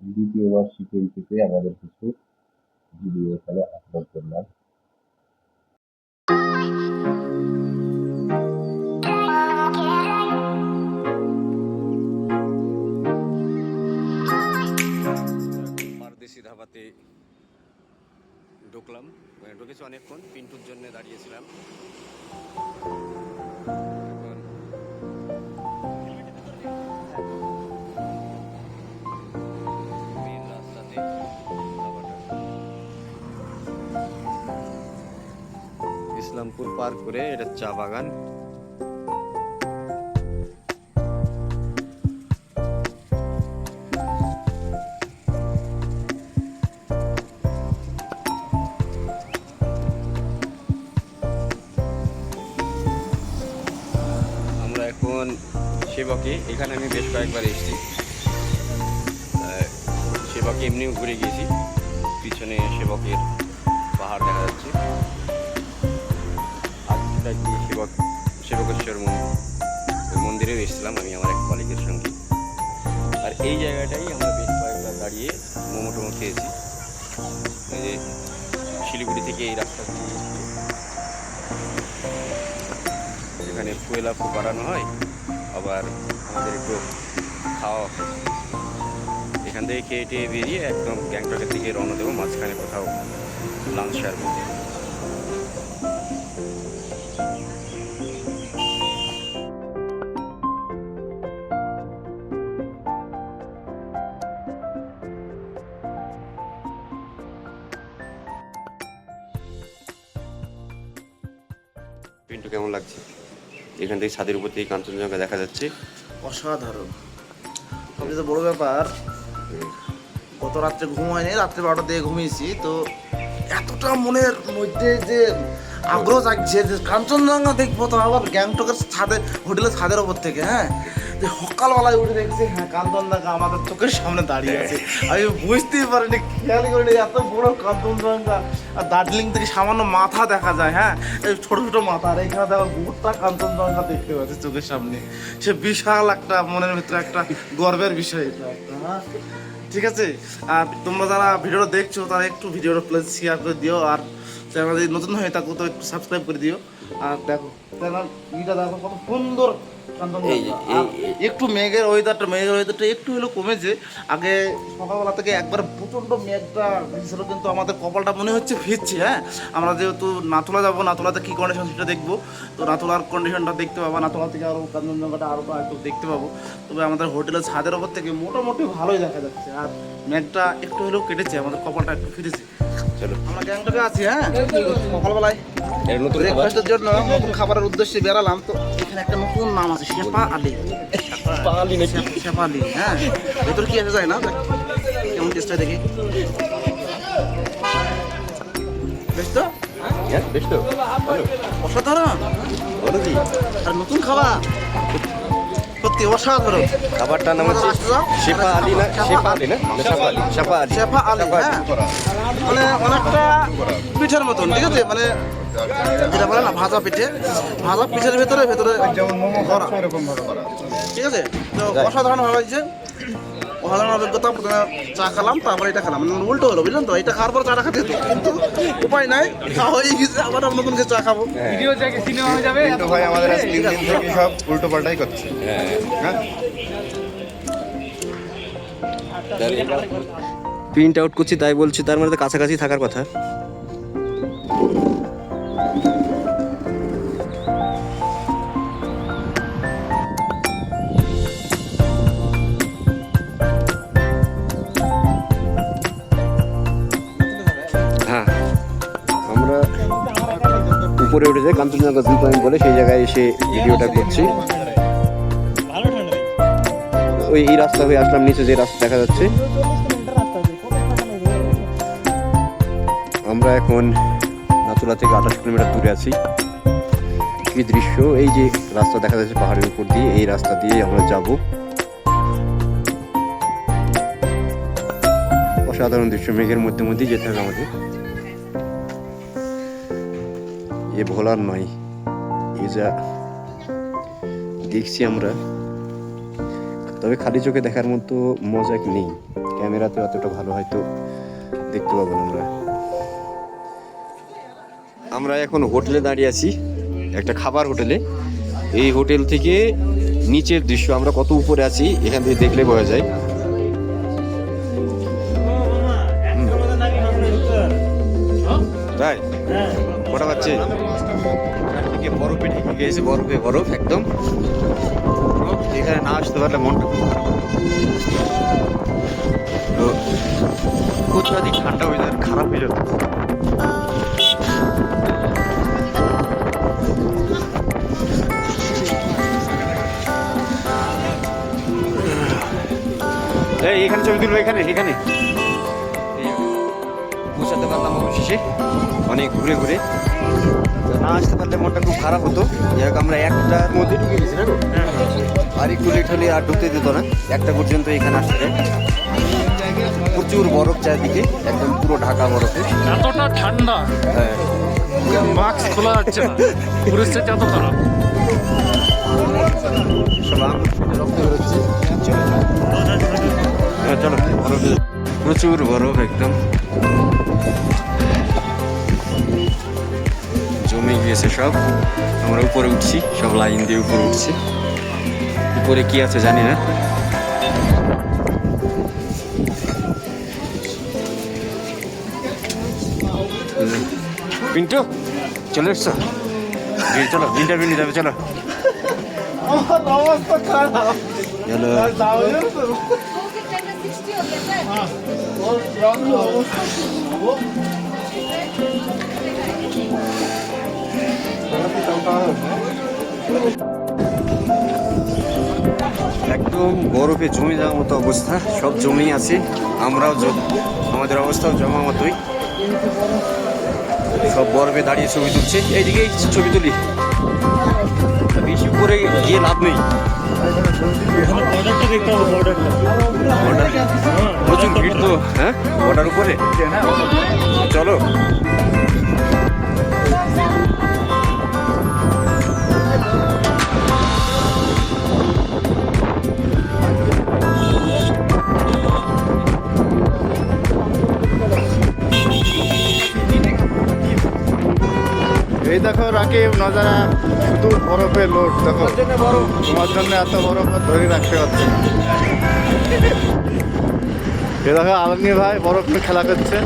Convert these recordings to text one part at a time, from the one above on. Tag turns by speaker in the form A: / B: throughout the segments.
A: দ্বিতীয় বার্ষিকীর থেকে আমাদের কিছু ভিডিও এখানে আপলোড করলাম।
B: পারদেশি ধাবাতে ঢুকলাম। ঢুকেছি অনেকক্ষণ, পিন্টুর জন্য দাঁড়িয়েছিলাম। ইসলামপুর পার করে এটা চা বাগান। আমরা এখন সেবকে, এখানে আমি বেশ কয়েকবার এসেছি। সেবকে এমনিও ঘুরে গিয়েছি। পিছনে সেবকের পাহাড় দেখা যাচ্ছে। আজটা গিয়ে সেবক সেবকেশ্বর মন্দির। ওই মন্দিরেও এসেছিলাম আমি আমার এক কলিগের সঙ্গে। আর এই জায়গাটাই আমরা বেশ কয়েকবার দাঁড়িয়ে মোমো টোমো খেয়েছি। যে শিলিগুড়ি থেকে এই রাস্তা দিয়ে। এখানে ফুয়েলা বাড়ানো হয়, আবার আমাদের একটু খাওয়া এখান থেকে খেয়ে টেয়ে বেরিয়ে একদম গ্যাংটকের দিকে রওনা দেবো, মাঝখানে কোথাও লাঞ্চ সারবো থেকে ছাদের উপর থেকে কাঞ্চনজঙ্ঘা দেখা যাচ্ছে।
C: অসাধারণ। সবচেয়ে বড় ব্যাপার, গত রাত্রে ঘুম হয়নি, রাত্রে বারোটা দিয়ে ঘুমিয়েছি, তো এতটা মনের মধ্যে যে আগ্রহ জাগছে যে কাঞ্চনজঙ্ঘা দেখব তো আবার গ্যাংটকের ছাদে, হোটেলের ছাদের ওপর থেকে হ্যাঁ? যে সকালবেলায় উঠে দেখছি হ্যাঁ কাঞ্চনজঙ্ঘা আমাদের চোখের সামনে দাঁড়িয়ে আছে। আমি বুঝতেই পারিনি, খেয়াল করিনি, এত বড় কাঞ্চনজঙ্ঘা। আর দার্জিলিং থেকে সামান্য মাথা দেখা যায় হ্যাঁ? এই ছোট ছোট মাথা, আর এখানে দেখো গোটা কাঞ্চনজঙ্ঘা দেখতে পাচ্ছি চোখের সামনে। সে বিশাল একটা মনের ভিতরে একটা গর্বের বিষয় এটা হ্যাঁ? ঠিক আছে? আর তোমরা যারা ভিডিওটা দেখছ, তারা একটু ভিডিওটা প্লিজ শেয়ার করে দিও, আর চ্যানেল যদি নতুন হয়ে থাকো তো একটু সাবস্ক্রাইব করে দিও। আর দেখো চ্যানেল ইটা দেখো কত সুন্দর একটু মেঘের ওয়েদারটা মেঘের ওয়েদারটা একটু হলেও কমেছে। আগে সকালবেলা থেকে একবার প্রচণ্ড মেঘটা ছিল কিন্তু আমাদের কপালটা মনে হচ্ছে ফিরছে হ্যাঁ? আমরা যেহেতু নাথুলা যাব নাথুলাতে কী কন্ডিশন সেটা দেখব। তো নাথুলার কন্ডিশনটা দেখতে পাবো নাথুলা থেকে আরও কাঞ্চনজঙ্ঘাটা আরও একটু দেখতে পাবো। তবে আমাদের হোটেলের ছাদের ওপর থেকে মোটামুটি ভালোই দেখা যাচ্ছে। আর মেঘটা একটু হলেও কেটেছে আমাদের কপালটা একটু ফিরেছে।
B: চলো।
C: আমরা গ্যাংটকে আছি হ্যাঁ? সকালবেলায়
B: এর নতুন খাবার?
C: ব্রেকফাস্টের জন্য নতুন খাবারের উদ্দেশ্যে বেরালাম। তো এখানে একটা নতুন নাম আছে শেপা আলী।
B: পালি নাকি?
C: শেপা আলী হ্যাঁ। ভেতর কি আছে যায় না। কেমন টেস্টটা দেখি। বেশ তো?
B: হ্যাঁ
C: অসাধারণ। আর নতুন খাবার। সত্যি অসাধারণ।
B: খাবারটার নাম হচ্ছে শেফা আলী না? শেফা আলী না? শেফা আলী। শেফা আলী।
C: শেফা আলী। হ্যাঁ। মানে অনেকটা পিঠের মতন ঠিক আছে? মানে যেটা বলে না ভাজা পিঠে। ভাজা পিঠের ভেতরে ভেতরে। ঠিক আছে? তো অসাধারণ ভালো অভিজ্ঞতা প্রথমে চা খেলাম তারপরে এটা খেলাম। মানে উল্টো হলো বুঝলেন তো? এটা খাওয়ার পর চাটা খেতে কিন্তু উপায় নাই খাওয়া হয়ে গেছে আবার আমরা নতুন কিছু চা খাব।
D: কিন্তু ভাই আমাদের আজ তিন দিন থেকে সব উল্টো পাল্টাই করছে। হ্যাঁ।
B: প্রিন্ট আউট করছি তাই বলছি তার মানে কাছাকাছি থাকার কথা। উপরে উঠে যাই কাঞ্চনজঙ্ঘা ভিউ পয়েন্ট বলে সেই জায়গায় এসে ভিডিওটা করছি ওই এই রাস্তা হয়ে আসলাম, নিচে যে রাস্তা দেখা যাচ্ছে। আমরা এখন নাতুলা থেকে আঠাশ কিলোমিটার দূরে আছি। কি দৃশ্য, এই যে রাস্তা দেখা যাচ্ছে পাহাড়ের উপর দিয়ে, এই রাস্তা দিয়ে আমরা যাব। অসাধারণ দৃশ্য, মেঘের মধ্যে মধ্যেই যেতে হবে আমাদের। এ ভোলার নয়, এ যা দেখছি আমরা। তবে খালি চোখে দেখার মতো মজা নেই। ক্যামেরাতে অতটা ভালো হয়তো দেখতে পাবো আমরা। আমরা এখন হোটেলে দাঁড়িয়ে আছি, একটা খাবার হোটেলে। এই হোটেল থেকে নিচের দৃশ্য, আমরা কত উপরে আছি, এখান থেকে দেখলে বোঝা যায়। তাই? কটা পাচ্ছে চারদিকে বরফে ঢেকে গিয়েছে বরফে বরফ একদম। এখানে না আসতে পারলে মনটা খুব খারাপ হয়। তো অত্যাধিক ঠান্ডা ওয়েদার খারাপ হয়ে যেত এই এখানে ছবি তুলবো এখানে এখানে। পারলাম অবশেষে অনেক ঘুরে ঘুরে না আসতে পারলে মনটা খুব খারাপ হতো। যাই আমরা একটার মধ্যে ঢুকে গেছি না আর একটু লেট হলে আর ঢুকতে দিত না। একটা পর্যন্ত এখানে আসতে। প্রচুর বরফ চারদিকে একদম পুরো ঢাকা বরফে।
E: এতটা ঠান্ডা।
B: হ্যাঁ।
E: মাস্ক খোলা যাচ্ছে না। পরিস্থিতি এত খারাপ।
B: চলো হ্যাঁ, প্রচুর বরফ একদম। গিয়েছে সব। আমরা উপরে উঠছি সব লাইন দিয়ে উপরে উঠছি। উপরে কি আছে জানি না। পিন্টু চলে এসছো? চলো ইন্টারভিউ নিতে যাবে চলো। চলো একদম বরফে জমে যাওয়ার মতো অবস্থা, সব জমেই আছে, আমরাও আমাদের অবস্থাও জমা মতোই। সব বরফে দাঁড়িয়ে ছবি তুলছে। এইদিকে ছবি তুলি। বেশি উপরে গিয়ে লাভ নেই। প্রচুর ভিড় তো হ্যাঁ? বর্ডার উপরে? চলো।
D: এই দেখো রাকিব নজারা শুধু বরফে লোড দেখো। তোমার জন্য এত বরফ আর ধরে রাখতে পারছে। এ দেখো আলমগীর ভাই বরফ নিয়ে খেলা করছে।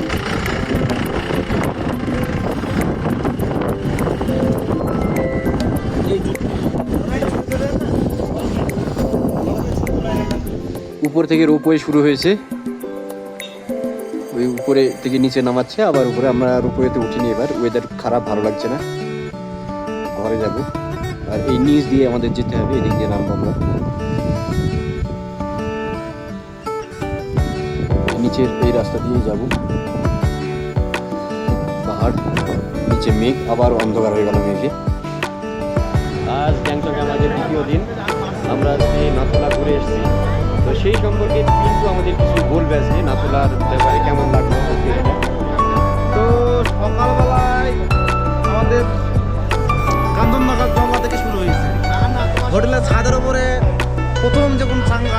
B: উপর থেকে রোপওয়ে শুরু হয়েছে। উপরে থেকে নিচে নামাচ্ছে, আবার উপরে আমরা রোপওয়েতে উঠিনি এবার। ওয়েদার খারাপ, ভালো লাগছে না। ঘরে যাব। আর এই নিচ দিয়ে আমাদের যেতে হবে, এদিক দিয়ে নামবো আমরা। নিচের এই রাস্তা দিয়ে যাব। পাহাড়, নিচে মেঘ, আবার অন্ধকার হয়ে গেল মেঘে। আজ গ্যাংটকে আমাদের দ্বিতীয় দিন। আমরা নাথুলা ঘুরে এসেছি। তো সেই সম্পর্কে কিন্তু আমাদের কিছু বলবে আজকে নাথুলার ব্যাপারে কেমন লাগল।
C: তো সকালবেলায় আমাদের কাঞ্চনজঙ্ঘা জঙ্গা থেকে শুরু হয়েছে হোটেলের ছাদের উপরে প্রথম যখন সাং-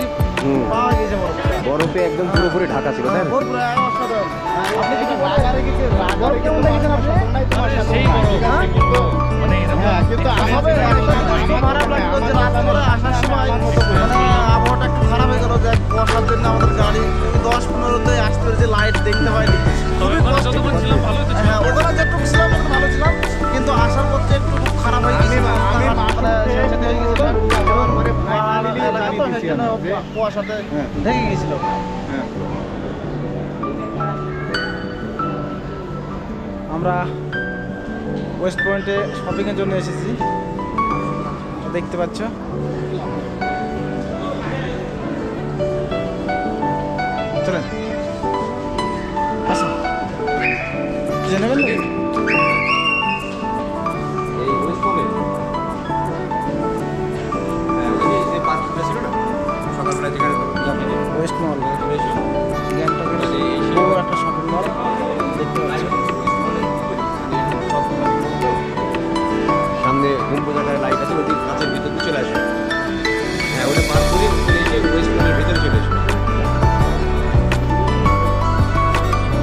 C: বেশি পাওয়া গেছে বরফে
B: একদম পুরোপুরি ঢাকা ছিল তাই
C: হ্যাঁ?
E: মানে
C: মানে আবহাওয়াটা একটু খারাপ হয়ে গেল যে জন্য আমাদের গাড়ি দশ আসতে লাইট দেখতে পাইনি।
E: তবে
C: খুবই
E: ওখানে।
C: হ্যাঁ ওখানে যেটুকু ছিলাম একটু ভালো ছিলাম। কিন্তু আসার পথে একটু খারাপ হয়ে গেছে। হয়ে কুয়াশাতে
D: হ্যাঁ।
C: ঢেকে গেছিল।
F: আমরা ওয়েস্ট পয়েন্টে শপিংয়ের জন্য এসেছি। দেখতে পাচ্ছ? চলেন। আসুন। নেবেন
B: ওয়েস্ট
F: মল গ্যাংটকের বড় একটা শপিং মল দেখতে পাচ্ছ
B: সামনে গম্বুজাটার লাইট আছে ওটি কাঁচের ভিতর চলে আসবে হ্যাঁ ওটা পাস করে ওয়েস্ট পয়েন্টের ভিতরে চলে আসবে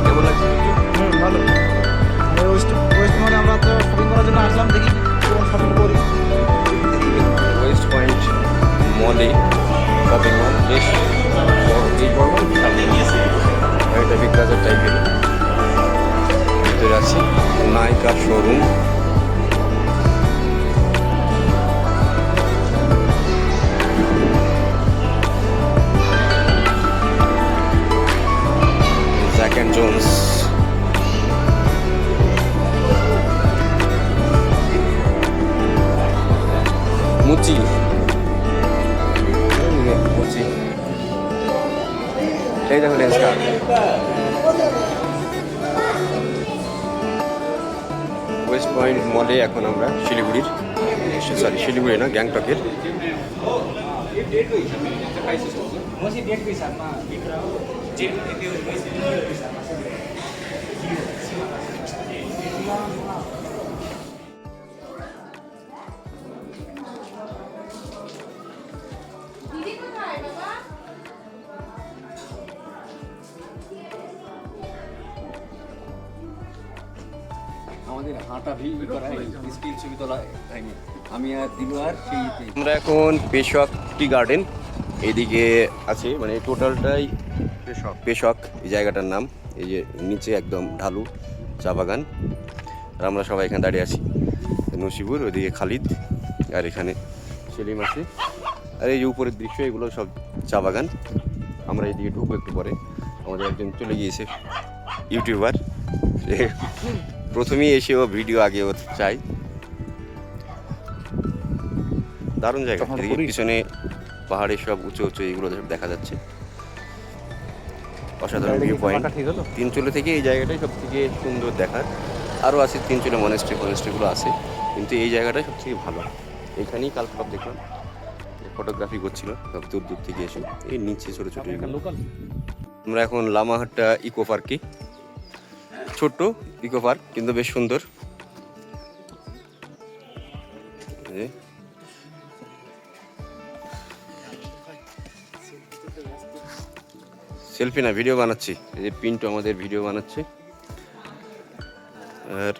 B: কেমন লাগছে
F: হুম ভালো। ওয়েস্ট ওয়েস্ট মলে আমরা তো শপিং করার জন্য আসলাম দেখি কেমন শপিং করি।
B: ওয়েস্ট পয়েন্ট মলে শপিং মল বেশ বিশাল এটা বিগ টাইপের ভিতরে আছে নাইকার showroom. Jack and Jones Mochi. Mochi. এই দেখুন লেন্স ওয়েস্ট পয়েন্ট মলে এখন আমরা শিলিগুড়ির সরি শিলিগুড়ি না গ্যাংটকের।
G: আমাদের আমি
B: আমরা এখন পেশক টি গার্ডেন এদিকে আছে মানে টোটালটাই পেশক। পেশক এই জায়গাটার নাম এই যে নিচে একদম ঢালু চা বাগান আর আমরা সবাই এখানে দাঁড়িয়ে আছি নসিবুর ওইদিকে খালিদ আর এখানে সেলিম আছে। আর এই যে উপরের দৃশ্য এগুলো সব চা বাগান। আমরা এদিকে ঢুকবো একটু পরে আমাদের একজন চলে গিয়েছে ইউটিউবার প্রথমেই এসে ও ভিডিও আগে ও চাই। দারুণ জায়গা এদিকে পিছনে পাহাড়ে সব উঁচু উঁচু এগুলো সব দেখা যাচ্ছে। অসাধারণ ভিউ পয়েন্ট তিনচুলে থেকে এই জায়গাটাই সব থেকে সুন্দর দেখার। আরও আছে তিনচুলে মনেস্ট্রি ফনেস্ট্রিগুলো আছে কিন্তু এই জায়গাটাই সব থেকে ভালো। এখানেই কাল সব দেখলাম। ফটোগ্রাফি করছিল সব দূর দূর থেকে এসে। এই নিচে ছোটো ছোটো আমরা এখন লামাহাট্টা ইকো পার্কে ছোট্ট ইকো পার্ক কিন্তু বেশ সুন্দর। সেলফি না ভিডিও বানাচ্ছি। এই যে পিন্টু আমাদের ভিডিও বানাচ্ছে। আর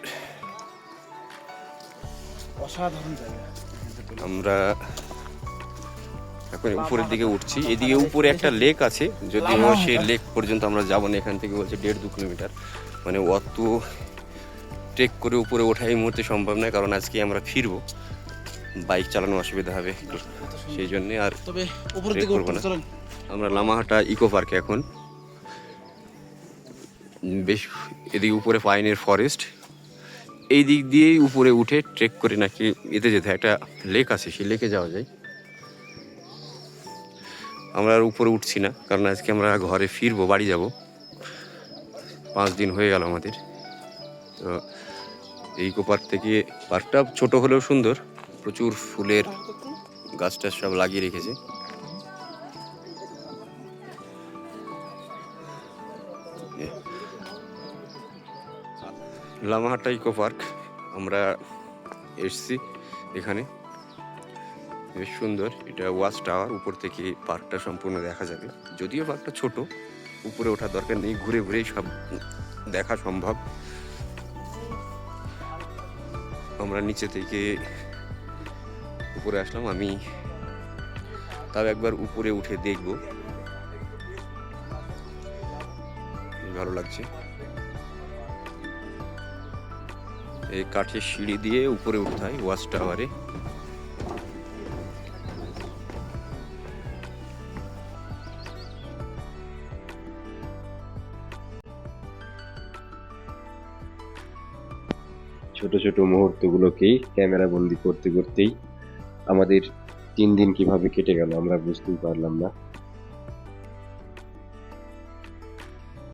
F: অসাধারণ জায়গা।
B: আমরা এখন উপরের দিকে উঠছি। এদিকে উপরে একটা লেক আছে যদিও সেই লেক পর্যন্ত আমরা যাব না এখান থেকে বলছে দেড় দু কিলোমিটার। মানে অত ট্রেক করে উপরে ওঠা এই মুহূর্তে সম্ভব নয় কারণ আজকে আমরা ফিরবো। বাইক চালানো অসুবিধা হবে সেই জন্যে আর
C: তবে উপরের দিকে
B: করব না। আমরা লামাহাটা ইকো পার্কে এখন। বেশ এদিকে উপরে পাইনের ফরেস্ট এই দিক দিয়েই উপরে উঠে ট্রেক করে নাকি এতে যেতে। একটা লেক আছে সেই লেকে যাওয়া যায়। আমরা আর উপরে উঠছি না কারণ আজকে আমরা ঘরে ফিরবো বাড়ি যাব। পাঁচ দিন হয়ে গেল আমাদের। তো এই পার্ক থেকে পার্কটা ছোট হলেও সুন্দর। প্রচুর ফুলের গাছ টাছ সব লাগিয়ে রেখেছে। Lamahatta eco park. আমরা এসছি এখানে। বেশ সুন্দর। এটা ওয়াচ টাওয়ার। উপর থেকে পার্কটা সম্পূর্ণ দেখা যাবে। যদিও পার্কটা ছোট উপরে ওঠার দরকার নেই, ঘুরে ঘুরেই সব দেখা সম্ভব। আমরা নিচে থেকে উপরে আসলাম, আমি তাও একবার উপরে উঠে দেখব।
A: ভালো লাগছে। এই কাঠের সিঁড়ি দিয়ে উপরে উঠতে হয়, ওয়াচ টাওয়ারে। ছোট ছোট মুহূর্তগুলোকে ক্যামেরা বন্দি করতে করতেই আমাদের তিন দিন কীভাবে কেটে গেল আমরা বুঝতেই পারলাম না।